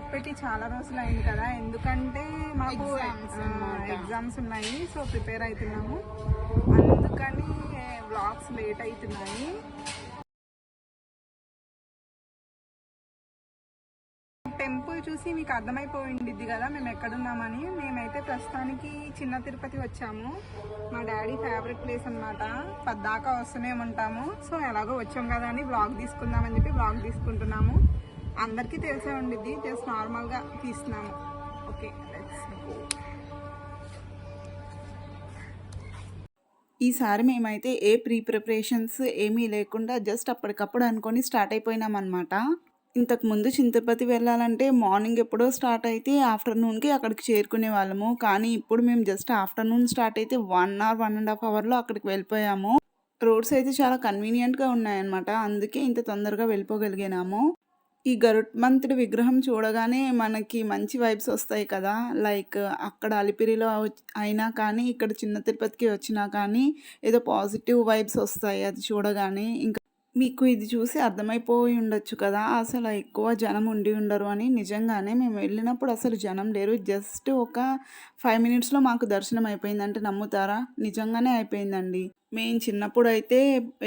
Blog పెట్టి చాలా రోజులు అయింది కదా ఎందుకంటే మాకు. ఎగ్జామ్స్ ఉన్నాయి సో ప్రిపేర్ అవుతున్నాము అందుకని బ్లాగ్స్ లేట్ అవుతున్నాయి టెంపుల్ చూసి మీకు అర్థమైపోయింది కదా మేము ఎక్కడున్నామని. మేమైతే ప్రస్తుతానికి చిన్న తిరుపతి వచ్చాము. మా డాడీ ఫేవరెట్ ప్లేస్ అన్నమాట. పద్దాకా వస్తూనే ఉంటాము. సో ఎలాగో వచ్చాం కదా అని బ్లాగ్ తీసుకుందామని చెప్పి బ్లాగ్ తీసుకుంటున్నాము. అందరికీ తెలిసే ఉండిద్ది. జస్ట్ నార్మల్గా తీస్తున్నాము. ఓకే లెట్స్ గో ఈసారి మేమైతే ఏ ప్రీ ప్రిపరేషన్స్ ఏమీ లేకుండా జస్ట్ అప్పటికప్పుడు అనుకొని స్టార్ట్ అయిపోయినామన్నమాట ఇంతకుముందు ఇంతకు ముందు చింతపతి వెళ్ళాలంటే మార్నింగ్ ఎప్పుడో స్టార్ట్ అయితే ఆఫ్టర్నూన్కి అక్కడికి చేరుకునే వాళ్ళము. కానీ ఇప్పుడు మేము జస్ట్ ఆఫ్టర్నూన్ స్టార్ట్ అయితే one hour one and half అవర్లో అక్కడికి వెళ్ళిపోయాము. రోడ్స్ అయితే చాలా కన్వీనియంట్గా ఉన్నాయన్నమాట. అందుకే ఇంత తొందరగా వెళ్ళిపోగలిగినాము. ఈ గరుత్మంతుడి విగ్రహం చూడగానే మనకి మంచి వైబ్స్ వస్తాయి కదా. లైక్ అక్కడ అలిపిరిలో అయినా కానీ ఇక్కడ చిన్న తిరుపతికి వచ్చినా కానీ ఏదో పాజిటివ్ వైబ్స్ వస్తాయి అది చూడగానే. ఇంకా మీకు ఇది చూసి అర్థమైపోయి ఉండొచ్చు కదా. అసలు ఎక్కువ జనం ఉండి ఉండరు అని. నిజంగానే మేము వెళ్ళినప్పుడు అసలు జనం లేరు. జస్ట్ ఒక ఫైవ్ మినిట్స్లో మాకు దర్శనం అయిపోయిందంటే నమ్ముతారా? నిజంగానే అయిపోయిందండి. మేము చిన్నప్పుడు అయితే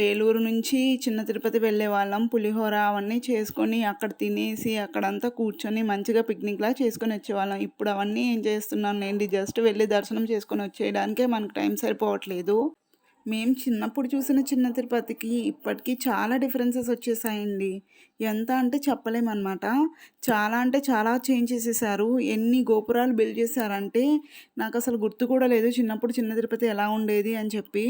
ఏలూరు నుంచి చిన్న తిరుపతి వెళ్ళే వాళ్ళం. పులిహోర అవన్నీ చేసుకొని అక్కడ తినేసి అక్కడంతా కూర్చొని మంచిగా పిక్నిక్లా చేసుకొని వచ్చేవాళ్ళం. ఇప్పుడు అవన్నీ ఏం చేస్తున్నాం లేండి జస్ట్ వెళ్ళి దర్శనం చేసుకొని వచ్చేయడానికే మనకు టైం సరిపోవట్లేదు. మేము చిన్నప్పుడు చూసిన చిన్న తిరుపతికి ఇప్పటికీ చాలా డిఫరెన్సెస్ వచ్చేసాయండి. ఎంత అంటే చెప్పలేమన్నమాట. చాలా అంటే చాలా చేంజ్ చేసేసారు. ఎన్ని గోపురాలు బిల్డ్ చేశారంటే నాకు అసలు గుర్తు కూడా లేదు చిన్నప్పుడు చిన్న తిరుపతి ఎలా ఉండేది అని చెప్పి.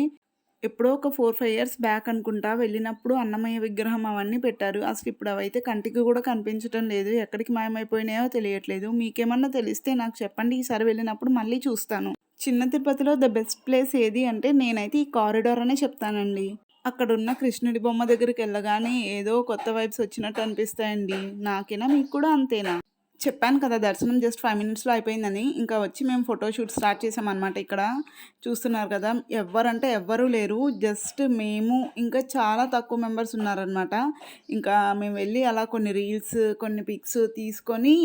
ఎప్పుడో ఒక ఫోర్ ఫైవ్ ఇయర్స్ బ్యాక్ అనుకుంటా వెళ్ళినప్పుడు అన్నమయ్య విగ్రహం అవన్నీ పెట్టారు. అసలు ఇప్పుడు అవైతే కంటికి కూడా కనిపించడం లేదు. ఎక్కడికి మాయమైపోయినాయో తెలియట్లేదు. మీకేమన్నా తెలిస్తే నాకు చెప్పండి. ఈసారి వెళ్ళినప్పుడు మళ్ళీ చూస్తాను. చిన్న తిరుపతిలో ద బెస్ట్ ప్లేస్ ఏది అంటే నేనైతే ఈ కారిడార్ అనే చెప్తానండి. అక్కడున్న కృష్ణుడి బొమ్మ దగ్గరికి వెళ్ళగానే ఏదో కొత్త వైబ్స్ వచ్చినట్టు అనిపిస్తాయండి. నాకేనా మీకు కూడా అంతేనా? చెప్పాను కదా దర్శనం జస్ట్ ఫైవ్ మినిట్స్లో అయిపోయిందని. ఇంకా వచ్చి మేము ఫోటోషూట్ స్టార్ట్ చేసామన్నమాట ఇక్కడ. చూస్తున్నారు కదా ఎవరంటే ఎవ్వరూ లేరు. జస్ట్ మేము ఇంకా చాలా తక్కువ మెంబర్స్ ఉన్నారనమాట ఇంకా మేము వెళ్ళి అలా కొన్ని రీల్స్ కొన్ని పిక్స్ తీసుకొని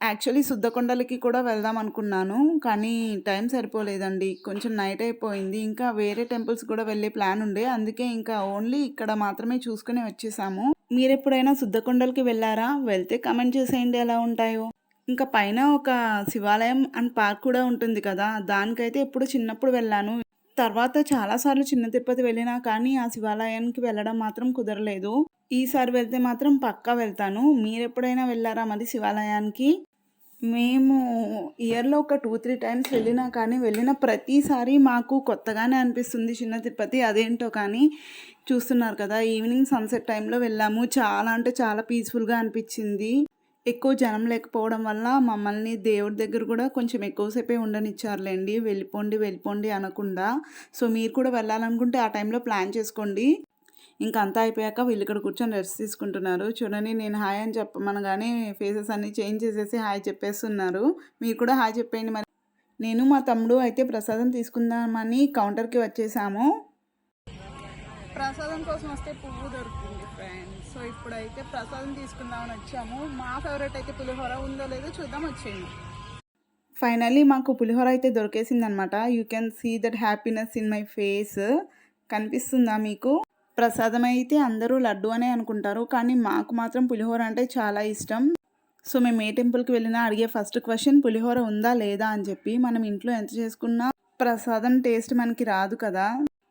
యాక్చువల్లీ శుద్ధకొండలకి కూడా వెళ్దాం అనుకున్నాను కానీ టైం సరిపోలేదండి. కొంచెం నైట్ అయిపోయింది. ఇంకా వేరే టెంపుల్స్ కూడా వెళ్ళే ప్లాన్ ఉండే. అందుకే ఇంకా ఓన్లీ ఇక్కడ మాత్రమే చూసుకుని వచ్చేసాము. మీరు ఎప్పుడైనా శుద్ధకొండలకి వెళ్ళారా? వెళ్తే కమెంట్ చేసేయండి ఎలా ఉంటాయో. ఇంకా పైన ఒక శివాలయం అండ్ పార్క్ కూడా ఉంటుంది కదా దానికైతే ఎప్పుడు చిన్నప్పుడు వెళ్ళాను. తర్వాత చాలాసార్లు చిన్న తిరుపతి వెళ్ళినా కానీ ఆ శివాలయానికి వెళ్ళడం మాత్రం కుదరలేదు. ఈసారి వెళ్తే మాత్రం పక్కా వెళ్తాను. మీరు ఎప్పుడైనా వెళ్ళారా మరి శివాలయానికి? మేము ఇయర్లో ఒక టూ త్రీ టైమ్స్ వెళ్ళినా కానీ వెళ్ళిన ప్రతిసారి మాకు కొత్తగానే అనిపిస్తుంది చిన్న తిరుపతి. అదేంటో కానీ చూస్తున్నారు కదా ఈవినింగ్ సన్సెట్ టైంలో వెళ్ళాము. చాలా అంటే చాలా పీస్ఫుల్గా అనిపించింది. ఎక్కువ జనం లేకపోవడం వల్ల మమ్మల్ని దేవుడి దగ్గర కూడా కొంచెం ఎక్కువసేపే ఉండనిచ్చారులేండి. వెళ్ళిపోండి వెళ్ళిపోండి అనకుండా. సో మీరు కూడా వెళ్ళాలనుకుంటే ఆ టైంలో ప్లాన్ చేసుకోండి. ఇంకా అంతా అయిపోయాక వీళ్ళు ఇక్కడ కూర్చొని రెస్ట్ తీసుకుంటున్నారు. చూడండి నేను హాయ్ అని చెప్పమనగానే ఫేసెస్ అన్ని చేంజ్ చేసేసి హాయ్ చెప్పేస్తున్నారు. మీరు కూడా హాయ్ చెప్పేయండి మరి. నేను మా తమ్ముడు అయితే ప్రసాదం తీసుకుందామని కౌంటర్కి వచ్చేసాము. ప్రసాదం కోసం వస్తే పువ్వు దొరుకుతుంది ఫ్రెండ్స్ సో ఇప్పుడైతే ప్రసాదం తీసుకుందామని వచ్చాము. మా ఫేవరెట్ అయితే పులిహోర ఉందో లేదో చూద్దాం వచ్చేయండి. ఫైనల్లీ మాకు పులిహోర అయితే దొరికేసింది అనమాట you can see that happiness in my face కనిపిస్తుందా మీకు? ప్రసాదం అయితే అందరూ లడ్డు అనే అనుకుంటారు. కానీ మాకు మాత్రం పులిహోర అంటే చాలా ఇష్టం. సో మేము ఏ టెంపుల్కి వెళ్ళినా అడిగే ఫస్ట్ క్వశ్చన్ పులిహోర ఉందా లేదా అని చెప్పి మనం ఇంట్లో ఎంత చేసుకున్నా ప్రసాదం టేస్ట్ మనకి రాదు కదా.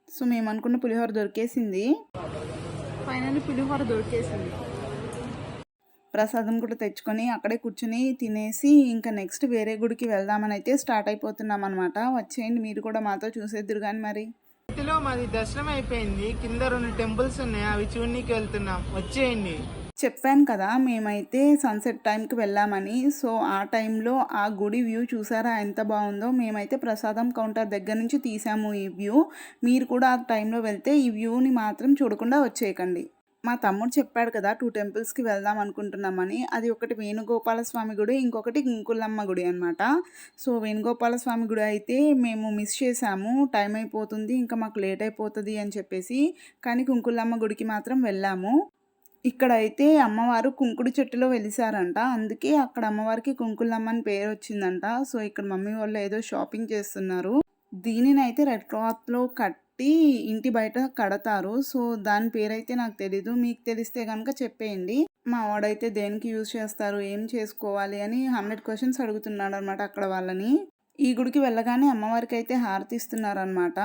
సో మేము అనుకున్న పులిహోర దొరికేసింది. ఫైనల్లీ పులిహోర దొరికేసింది. ప్రసాదం కూడా తెచ్చుకొని అక్కడే కూర్చుని తినేసి ఇంకా నెక్స్ట్ వేరే గుడికి వెళ్దామని అయితే స్టార్ట్ అయిపోతున్నాం అనమాట వచ్చేయండి మీరు కూడా మాతో చూసేద్దరు కానీ మరి. తిరుపతిలో మాది దర్శనం అయిపోయింది. కింద రెండు టెంపుల్స్ ఉన్నాయి. అవి చూడనీకి వెళ్తున్నాం. వచ్చేయండి. చెప్పాను కదా మేమైతే సన్సెట్ టైంకి వెళ్ళామని. సో ఆ టైంలో ఆ గుడి వ్యూ చూసారా? ఎంత బాగుందో. మేమైతే ప్రసాదం కౌంటర్ దగ్గర నుంచి తీసాము ఈ వ్యూ మీరు కూడా ఆ టైంలో వెళ్తే ఈ వ్యూని మాత్రం చూడకుండా వచ్చేయకండి. మా తమ్ముడు చెప్పాడు కదా టూ టెంపుల్స్కి వెళ్దాం అనుకుంటున్నామని. అది ఒకటి వేణుగోపాల స్వామి గుడి ఇంకొకటి ఇంకులమ్మ గుడి అనమాట సో వేణుగోపాల స్వామి గుడి అయితే మేము మిస్ చేసాము టైం అయిపోతుంది ఇంకా మాకు లేట్ అయిపోతుంది అని చెప్పేసి కానీ కుంకులమ్మ గుడికి మాత్రం వెళ్ళాము. ఇక్కడైతే అమ్మవారు కుంకుడు చెట్టులో వెలిసారంట. అందుకే అక్కడ అమ్మవారికి కుంకులమ్మ అని పేరు వచ్చిందంట. సో ఇక్కడ మమ్మీ వాళ్ళు ఏదో షాపింగ్ చేస్తున్నారు. దీనినైతే రెడ్ క్లాత్లో కట్ కట్టి ఇంటి బయట కడతారు. సో దాని పేరైతే నాకు తెలీదు. మీకు తెలిస్తే కనుక చెప్పేయండి. మా వాడైతే దేనికి యూజ్ చేస్తారు? ఏం చేసుకోవాలి? అని హండ్రెడ్ క్వశ్చన్స్ అడుగుతున్నాడు అనమాట అక్కడ వాళ్ళని. ఈ గుడికి వెళ్ళగానే అమ్మవారికి అయితే హారతి ఇస్తున్నారనమాట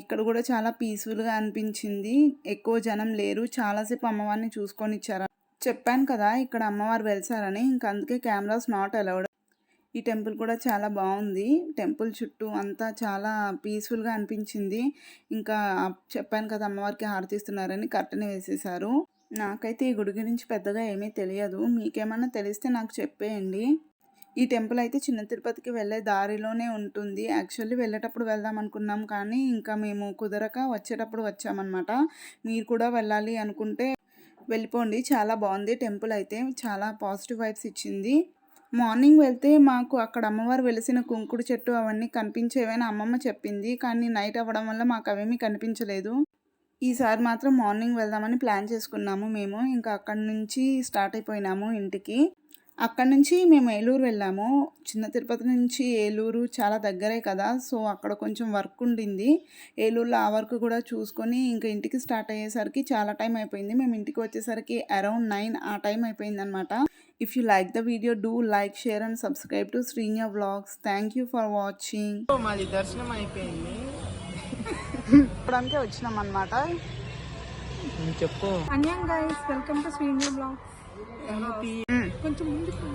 ఇక్కడ కూడా చాలా పీస్ఫుల్గా అనిపించింది. ఎక్కువ జనం లేరు. చాలాసేపు అమ్మవారిని చూసుకొని ఇచ్చారు? చెప్పాను కదా ఇక్కడ అమ్మవారు వెలిసారని. ఇంక అందుకే కెమెరాస్ నాట్ అలౌడ్. ఈ టెంపుల్ కూడా చాలా బాగుంది. టెంపుల్ చుట్టూ అంతా చాలా పీస్ఫుల్గా అనిపించింది. ఇంకా చెప్పాను కదా అమ్మవారికి హారతిస్తున్నారని కర్టన వేసేసారు. నాకైతే ఈ గుడి గురించి పెద్దగా ఏమీ తెలియదు. మీకేమన్నా తెలిస్తే నాకు చెప్పేయండి. ఈ టెంపుల్ అయితే చిన్న తిరుపతికి వెళ్ళే దారిలోనే ఉంటుంది. యాక్చువల్లీ వెళ్ళేటప్పుడు వెళ్దాం అనుకున్నాం కానీ ఇంకా మేము కుదరక వచ్చేటప్పుడు వచ్చామన్నమాట. మీరు కూడా వెళ్ళాలి అనుకుంటే వెళ్ళిపోండి. చాలా బాగుంది టెంపుల్ అయితే. చాలా పాజిటివ్ వైబ్స్ ఇచ్చింది. మార్నింగ్ వెళ్తే మాకు అక్కడ అమ్మవారు వెలిసిన కుంకుడు చెట్టు అవన్నీ కనిపించేవని అమ్మమ్మ చెప్పింది. కానీ నైట్ అవ్వడం వల్ల మాకు అవేమీ కనిపించలేదు. ఈసారి మాత్రం మార్నింగ్ వెళ్దామని ప్లాన్ చేసుకున్నాము మేము. ఇంకా అక్కడి నుంచి స్టార్ట్ అయిపోయినాము ఇంటికి. అక్కడ నుంచి మేము ఏలూరు వెళ్ళాము. చిన్న తిరుపతి నుంచి ఏలూరు చాలా దగ్గరే కదా. సో అక్కడ కొంచెం వర్క్ ఉండింది. ఏలూరులో ఆ వర్క్ కూడా చూసుకొని ఇంకా ఇంటికి స్టార్ట్ అయ్యేసరికి చాలా టైం అయిపోయింది. మేము ఇంటికి వచ్చేసరికి అరౌండ్ నైన్ ఆ టైం అయిపోయింది అనమాట if you like the video do like share and subscribe to Srinya vlogs thank you for watching so మాది దర్శనం అయిపోయింది. ఇప్పటికే వచ్చినాం అనమాట చెప్పు. అన్యం guys welcome to Srinu blog కొంచెం ముందుకు.